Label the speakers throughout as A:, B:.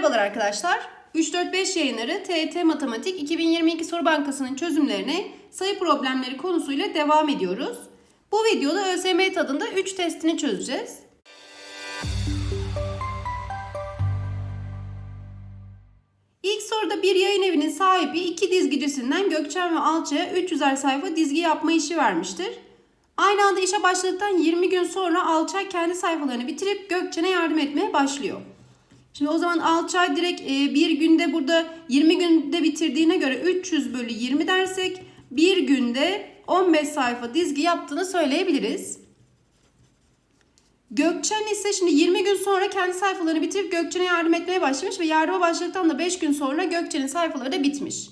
A: Merhabalar arkadaşlar. 3-4-5 yayınları TET Matematik 2022 Soru Bankası'nın çözümlerine sayı problemleri konusuyla devam ediyoruz. Bu videoda ÖSYM tadında 3 testini çözeceğiz. İlk soruda bir yayın evinin sahibi iki dizgicisinden Gökçen ve Alça'ya 300'er sayfa dizgi yapma işi vermiştir. Aynı anda işe başladıktan 20 gün sonra Alçay kendi sayfalarını bitirip Gökçen'e yardım etmeye başlıyor. Şimdi o zaman Alçay direkt e, bir günde burada 20 günde bitirdiğine göre 300 bölü 20 dersek bir günde 15 sayfa dizgi yaptığını söyleyebiliriz. Gökçen ise şimdi 20 gün sonra kendi sayfalarını bitirip Gökçen'e yardım etmeye başlamış ve yardıma başladıktan da 5 gün sonra Gökçen'in sayfaları da bitmiş.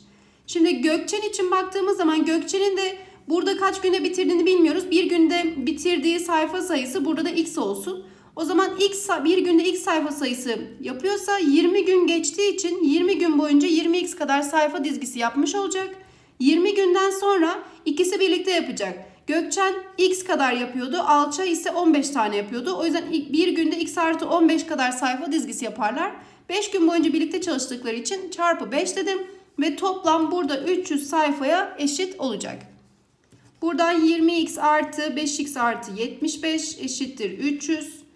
A: Şimdi Gökçen için baktığımız zaman Gökçen'in de burada kaç günde bitirdiğini bilmiyoruz. Bir günde bitirdiği sayfa sayısı burada da x olsun. O zaman x bir günde x sayfa sayısı yapıyorsa 20 gün geçtiği için 20 gün boyunca 20x kadar sayfa dizgisi yapmış olacak. 20 günden sonra ikisi birlikte yapacak. Gökçen x kadar yapıyordu. Alça ise 15 tane yapıyordu. O yüzden bir günde x artı 15 kadar sayfa dizgisi yaparlar. 5 gün boyunca birlikte çalıştıkları için çarpı 5 dedim. Ve toplam burada 300 sayfaya eşit olacak. Buradan 20x artı 5x artı 75 eşittir 300.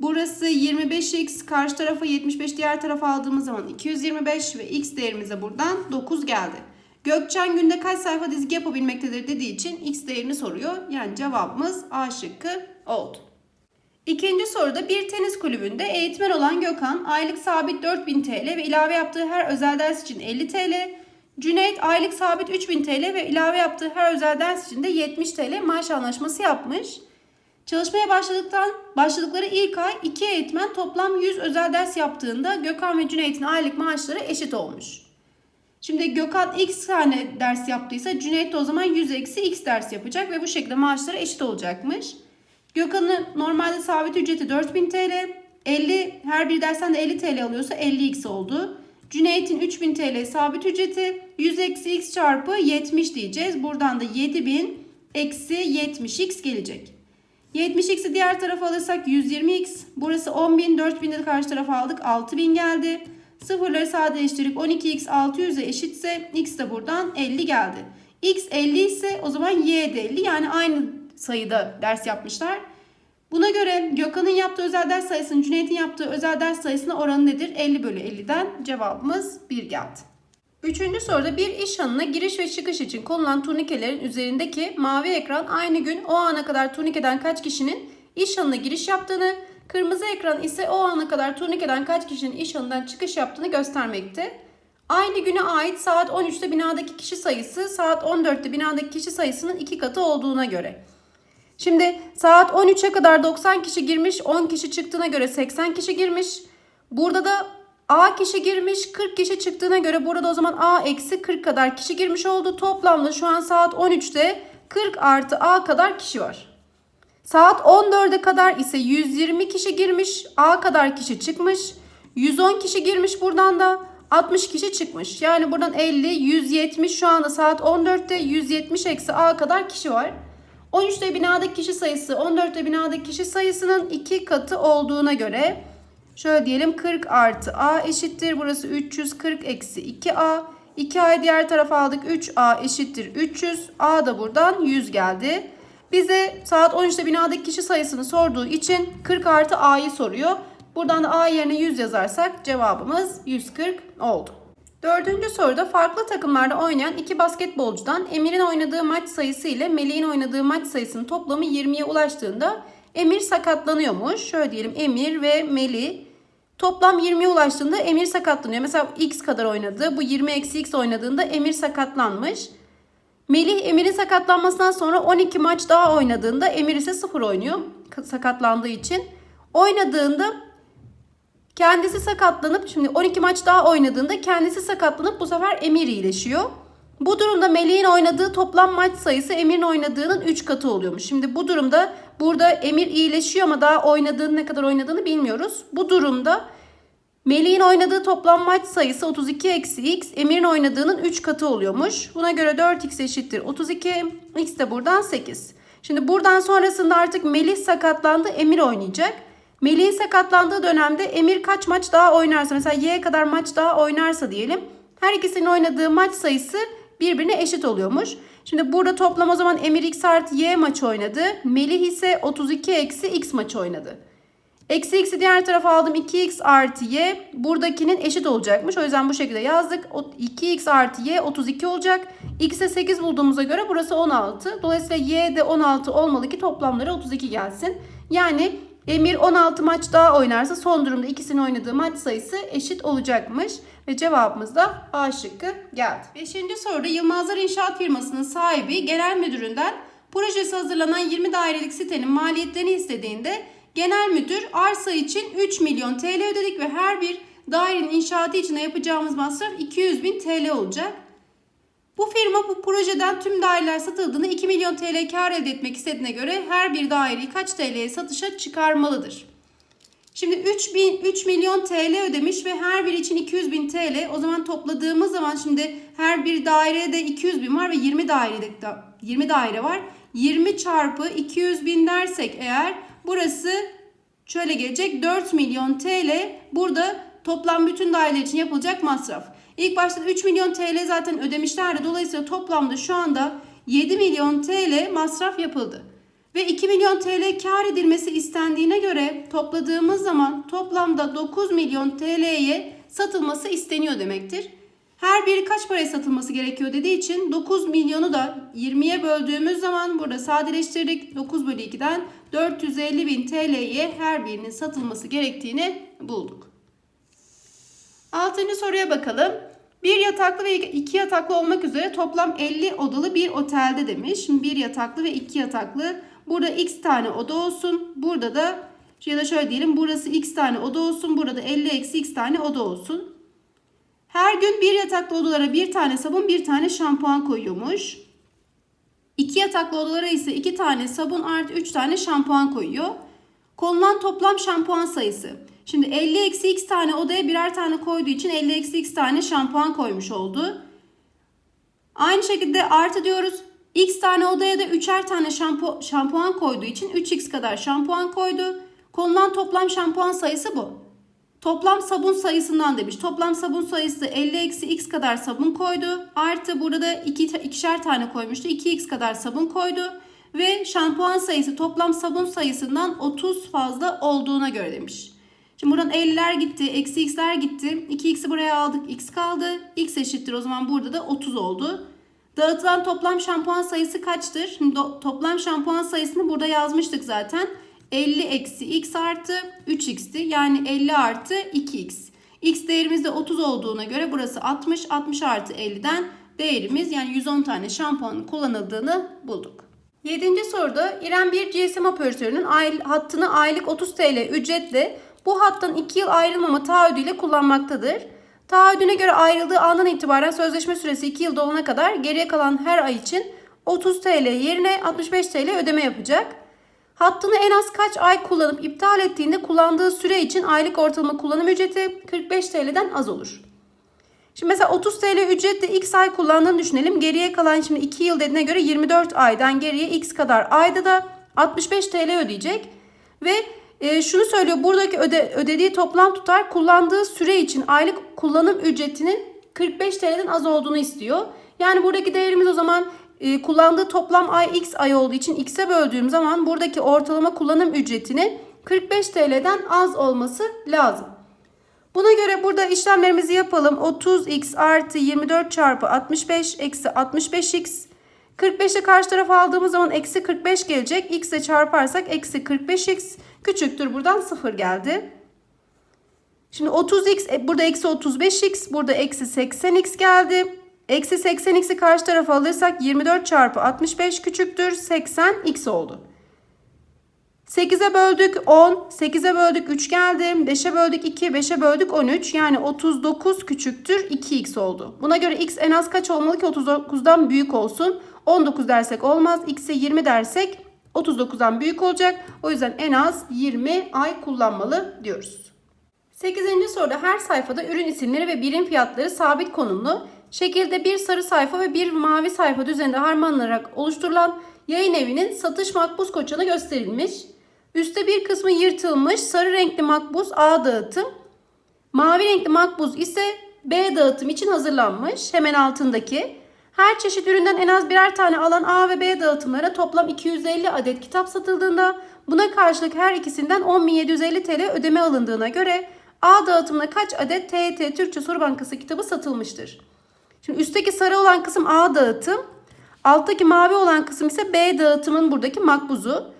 A: Burası 25x karşı tarafa 75 diğer tarafa aldığımız zaman 225 ve x değerimize buradan 9 geldi. Gökçen günde kaç sayfa dizgi yapabilmektedir dediği için x değerini soruyor. Yani cevabımız A şıkkı oldu. İkinci soruda bir tenis kulübünde eğitmen olan Gökhan aylık sabit 4000 TL ve ilave yaptığı her özel ders için 50 TL. Cüneyt aylık sabit 3000 TL ve ilave yaptığı her özel ders için de 70 TL maaş anlaşması yapmış. Çalışmaya başladıktan başladıkları ilk ay iki eğitmen toplam 100 özel ders yaptığında Gökhan ve Cüneyt'in aylık maaşları eşit olmuş. Şimdi Gökhan x tane ders yaptıysa Cüneyt de o zaman 100 eksi x ders yapacak ve bu şekilde maaşları eşit olacakmış. Gökhan'ın normalde sabit ücreti 4000 TL. 50 her bir dersten de 50 TL alıyorsa 50x oldu. Cüneyt'in 3000 TL sabit ücreti 100 eksi x çarpı 70 diyeceğiz. Buradan da 7000 eksi 70x gelecek. 70x'i diğer tarafa alırsak 120x. Burası 10.000, 4.000'i de karşı tarafa aldık. 6.000 geldi. Sıfırları sadeleştirip 12x 600'e eşitse x de buradan 50 geldi. x 50 ise o zaman y de 50 yani aynı sayıda ders yapmışlar. Buna göre Gökhan'ın yaptığı özel ders sayısının Cüneyt'in yaptığı özel ders sayısına oranı nedir? 50 bölü 50'den cevabımız 1 geldi. Üçüncü soruda bir iş hanına giriş ve çıkış için konulan turnikelerin üzerindeki mavi ekran aynı gün o ana kadar turnikeden kaç kişinin iş hanına giriş yaptığını, kırmızı ekran ise o ana kadar turnikeden kaç kişinin iş hanından çıkış yaptığını göstermekte. Aynı güne ait saat 13'te binadaki kişi sayısı saat 14'te binadaki kişi sayısının iki katı olduğuna göre. Şimdi saat 13'e kadar 90 kişi girmiş, 10 kişi çıktığına göre 80 kişi girmiş. Burada da A kişi girmiş 40 kişi çıktığına göre burada o zaman A eksi 40 kadar kişi girmiş oldu. Toplamda şu an saat 13'te 40 artı A kadar kişi var. Saat 14'e kadar ise 120 kişi girmiş. A kadar kişi çıkmış. 110 kişi girmiş buradan da 60 kişi çıkmış. Yani buradan 50, 170 şu anda saat 14'te 170 eksi A kadar kişi var. 13'te binadaki kişi sayısı 14'te binadaki kişi sayısının 2 katı olduğuna göre Şöyle diyelim 40 artı A eşittir. Burası 340 eksi 2A. 2A'yı diğer tarafa aldık. 3A eşittir 300. A da buradan 100 geldi. Bize saat 13'te binadaki kişi sayısını sorduğu için 40 artı A'yı soruyor. Buradan da A yerine 100 yazarsak cevabımız 140 oldu. Dördüncü soruda farklı takımlarda oynayan iki basketbolcudan Emir'in oynadığı maç sayısı ile Melih'in oynadığı maç sayısının toplamı 20'ye ulaştığında Emir sakatlanıyormuş. Şöyle diyelim Emir ve Melih Toplam 20'ye ulaştığında Emir sakatlanıyor. Mesela x kadar oynadı. Bu 20 eksi x oynadığında Emir sakatlanmış. Melih Emir'in sakatlanmasından sonra 12 maç daha oynadığında Emir ise 0 oynuyor. Sakatlandığı için. Oynadığında kendisi sakatlanıp şimdi 12 maç daha oynadığında kendisi sakatlanıp bu sefer Emir iyileşiyor. Bu durumda Melih'in oynadığı toplam maç sayısı Emir'in oynadığının 3 katı oluyormuş. Şimdi bu durumda burada Emir iyileşiyor ama daha oynadığını ne kadar oynadığını bilmiyoruz. Bu durumda Melih'in oynadığı toplam maç sayısı 32 eksi x Emir'in oynadığının 3 katı oluyormuş. Buna göre 4x eşittir 32 x de buradan 8. Şimdi buradan sonrasında artık Melih sakatlandı Emir oynayacak. Melih'in sakatlandığı dönemde Emir kaç maç daha oynarsa mesela Y'ye kadar maç daha oynarsa diyelim. Her ikisinin oynadığı maç sayısı birbirine eşit oluyormuş. Şimdi burada toplam o zaman Emir x artı Y maçı oynadı. Melih ise 32 eksi x maçı oynadı. Eksi x'i diğer tarafa aldım. 2x artı y buradakinin eşit olacakmış. O yüzden bu şekilde yazdık. O 2x artı y 32 olacak. x'e 8 bulduğumuza göre burası 16. Dolayısıyla y de 16 olmalı ki toplamları 32 gelsin. Yani Emir 16 maç daha oynarsa son durumda ikisinin oynadığı maç sayısı eşit olacakmış. Ve cevabımız da A şıkkı geldi. Beşinci soruda Yılmazlar İnşaat firmasının sahibi genel müdüründen projesi hazırlanan 20 dairelik sitenin maliyetlerini istediğinde Genel müdür arsa için 3 milyon TL ödedik ve her bir dairenin inşaatı için yapacağımız masraf 200 bin TL olacak. Bu firma bu projeden tüm daireler satıldığında 2 milyon TL kar elde etmek istediğine göre her bir daireyi kaç TL'ye satışa çıkarmalıdır? Şimdi 3, bin, 3 milyon TL ödemiş ve her biri için 200 bin TL. O zaman topladığımız zaman şimdi her bir dairede 200 bin var ve 20 dairede 20 daire var. 20 çarpı 200 bin dersek eğer burası şöyle gelecek 4 milyon TL burada toplam bütün daireler için yapılacak masraf. İlk başta 3 milyon TL zaten ödemişlerdi. Dolayısıyla toplamda şu anda 7 milyon TL masraf yapıldı. Ve 2 milyon TL kar edilmesi istendiğine göre topladığımız zaman toplamda 9 milyon TL'ye satılması isteniyor demektir. Her biri kaç paraya satılması gerekiyor dediği için 9 milyonu da 20'ye böldüğümüz zaman burada sadeleştirdik. 9 bölü 2'den 450 bin TL'ye her birinin satılması gerektiğini bulduk. Altıncı soruya bakalım. Bir yataklı ve iki yataklı olmak üzere toplam 50 odalı bir otelde demiş. Şimdi bir yataklı ve iki yataklı. Burada x tane oda olsun. Burada da ya da şöyle diyelim burası x tane oda olsun. Burada 50 eksi x tane oda olsun. Her gün bir yataklı odalara bir tane sabun bir tane şampuan koyuyormuş. İki yataklı odalara ise iki tane sabun artı üç tane şampuan koyuyor. Konulan toplam şampuan sayısı. Şimdi 50 eksi x tane odaya birer tane koyduğu için 50 eksi x tane şampuan koymuş oldu. Aynı şekilde artı diyoruz. X tane odaya da üçer tane şampu şampuan koyduğu için 3x kadar şampuan koydu. Konulan toplam şampuan sayısı bu. Toplam sabun sayısından demiş. Toplam sabun sayısı 50 eksi x kadar sabun koydu. Artı burada da iki, ikişer tane koymuştu. 2x kadar sabun koydu. Ve şampuan sayısı toplam sabun sayısından 30 fazla olduğuna göre demiş. Şimdi buradan 50'ler gitti. Eksi x'ler gitti. 2x'i buraya aldık. x kaldı. x eşittir o zaman burada da 30 oldu. Dağıtılan toplam şampuan sayısı kaçtır? Şimdi toplam şampuan sayısını burada yazmıştık zaten. 50 eksi x artı 3x'ti. Yani 50 artı 2x. x değerimiz de 30 olduğuna göre burası 60. 60 artı 50'den değerimiz yani 110 tane şampuanın kullanıldığını bulduk. 7. soruda İrem bir GSM operatörünün hattını aylık 30 TL ücretle bu hattan 2 yıl ayrılmama taahhüdüyle kullanmaktadır. Taahhüdüne göre ayrıldığı andan itibaren sözleşme süresi 2 yıl dolana kadar geriye kalan her ay için 30 TL yerine 65 TL ödeme yapacak. Hattını en az kaç ay kullanıp iptal ettiğinde kullandığı süre için aylık ortalama kullanım ücreti 45 TL'den az olur. Şimdi mesela 30 TL ücretle x ay kullandığını düşünelim. Geriye kalan şimdi 2 yıl dediğine göre 24 aydan geriye x kadar ayda da 65 TL ödeyecek. Ve e, şunu söylüyor buradaki öde, ödediği toplam tutar kullandığı süre için aylık kullanım ücretinin 45 TL'den az olduğunu istiyor. Yani buradaki değerimiz o zaman e, kullandığı toplam ay x ay olduğu için x'e böldüğüm zaman buradaki ortalama kullanım ücretinin 45 TL'den az olması lazım. Buna göre burada işlemlerimizi yapalım. 30x artı 24 çarpı 65 eksi 65x. 45'i karşı tarafa aldığımız zaman eksi 45 gelecek. x ile çarparsak eksi 45x küçüktür. Buradan 0 geldi. Şimdi 30x e, burada eksi 35x burada eksi 80x geldi. Eksi 80x'i karşı tarafa alırsak 24 çarpı 65 küçüktür 80x oldu. 8'e böldük 10, 8'e böldük 3 geldi, 5'e böldük 2, 5'e böldük 13 yani 39 küçüktür 2x oldu. Buna göre x en az kaç olmalı ki 39'dan büyük olsun? 19 dersek olmaz, x'e 20 dersek 39'dan büyük olacak. O yüzden en az 20 ay kullanmalı diyoruz. 8. soruda her sayfada ürün isimleri ve birim fiyatları sabit konumlu. Şekilde bir sarı sayfa ve bir mavi sayfa düzeninde harmanlanarak oluşturulan yayın evinin satış makbuz koçanı gösterilmiş. Üste bir kısmı yırtılmış sarı renkli makbuz A dağıtım. Mavi renkli makbuz ise B dağıtım için hazırlanmış. Hemen altındaki. Her çeşit üründen en az birer tane alan A ve B dağıtımlara toplam 250 adet kitap satıldığında buna karşılık her ikisinden 10.750 TL ödeme alındığına göre A dağıtımına kaç adet TET Türkçe Soru Bankası kitabı satılmıştır? Şimdi üstteki sarı olan kısım A dağıtım, alttaki mavi olan kısım ise B dağıtımın buradaki makbuzu.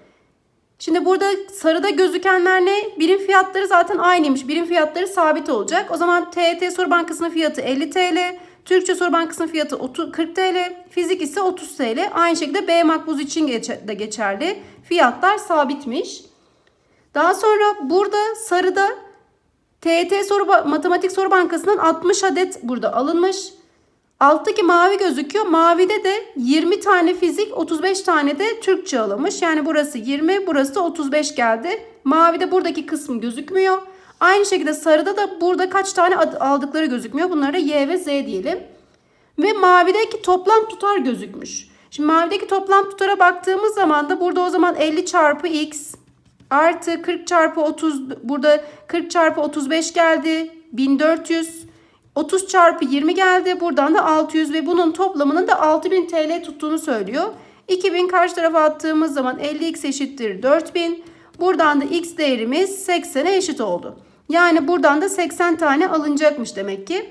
A: Şimdi burada sarıda gözükenler ne? Birim fiyatları zaten aynıymış. Birim fiyatları sabit olacak. O zaman TET Soru Bankası'nın fiyatı 50 TL. Türkçe Soru Bankası'nın fiyatı 30, 40 TL. Fizik ise 30 TL. Aynı şekilde B makbuz için de geçerli. Fiyatlar sabitmiş. Daha sonra burada sarıda TET soru matematik soru bankasından 60 adet burada alınmış. Alttaki mavi gözüküyor. Mavide de 20 tane fizik, 35 tane de Türkçe alınmış. Yani burası 20, burası da 35 geldi. Mavide buradaki kısım gözükmüyor. Aynı şekilde sarıda da burada kaç tane aldıkları gözükmüyor. Bunlara Y ve Z diyelim. Ve mavideki toplam tutar gözükmüş. Şimdi mavideki toplam tutara baktığımız zaman da burada o zaman 50 çarpı X artı 40 çarpı 30 burada 40 çarpı 35 geldi. 1400 30 çarpı 20 geldi. Buradan da 600 ve bunun toplamının da 6000 TL tuttuğunu söylüyor. 2000 karşı tarafa attığımız zaman 50x eşittir 4000. Buradan da x değerimiz 80'e eşit oldu. Yani buradan da 80 tane alınacakmış demek ki.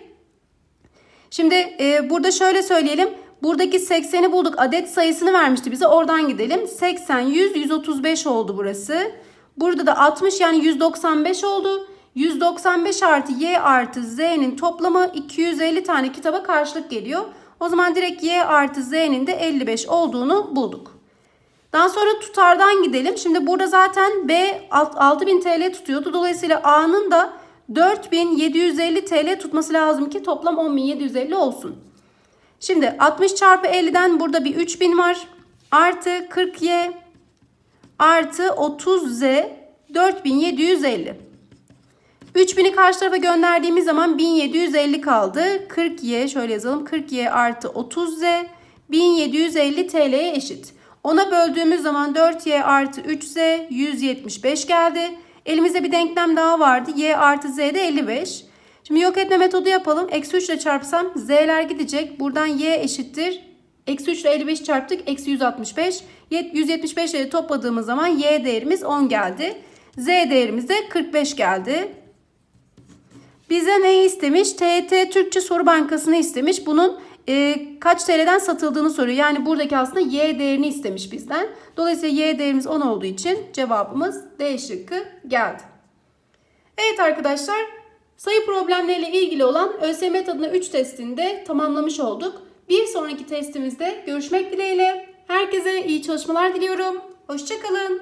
A: Şimdi e, burada şöyle söyleyelim. Buradaki 80'i bulduk. Adet sayısını vermişti bize. Oradan gidelim. 80, 100, 135 oldu burası. Burada da 60 yani 195 oldu. 195 artı y artı z'nin toplamı 250 tane kitaba karşılık geliyor. O zaman direkt y artı z'nin de 55 olduğunu bulduk. Daha sonra tutardan gidelim. Şimdi burada zaten B 6000 TL tutuyordu. Dolayısıyla A'nın da 4750 TL tutması lazım ki toplam 10750 olsun. Şimdi 60 çarpı 50'den burada bir 3000 var. Artı 40y artı 30z 4750. 3000'i karşı tarafa gönderdiğimiz zaman 1750 kaldı. 40y şöyle yazalım. 40y artı 30z 1750 TL'ye eşit. Ona böldüğümüz zaman 4y artı 3z 175 geldi. Elimizde bir denklem daha vardı. y artı z de 55. Şimdi yok etme metodu yapalım. Eksi 3 ile çarpsam z'ler gidecek. Buradan y eşittir. Eksi 3 ile 55 çarptık. Eksi 165. 175 ile topladığımız zaman y değerimiz 10 geldi. Z değerimiz de 45 geldi. Bize ne istemiş? TET Türkçe Soru Bankası'nı istemiş. Bunun e, kaç TL'den satıldığını soruyor. Yani buradaki aslında Y değerini istemiş bizden. Dolayısıyla Y değerimiz 10 olduğu için cevabımız D şıkkı geldi. Evet arkadaşlar sayı problemleriyle ilgili olan ÖSYM tadına 3 testini de tamamlamış olduk. Bir sonraki testimizde görüşmek dileğiyle. Herkese iyi çalışmalar diliyorum. Hoşçakalın.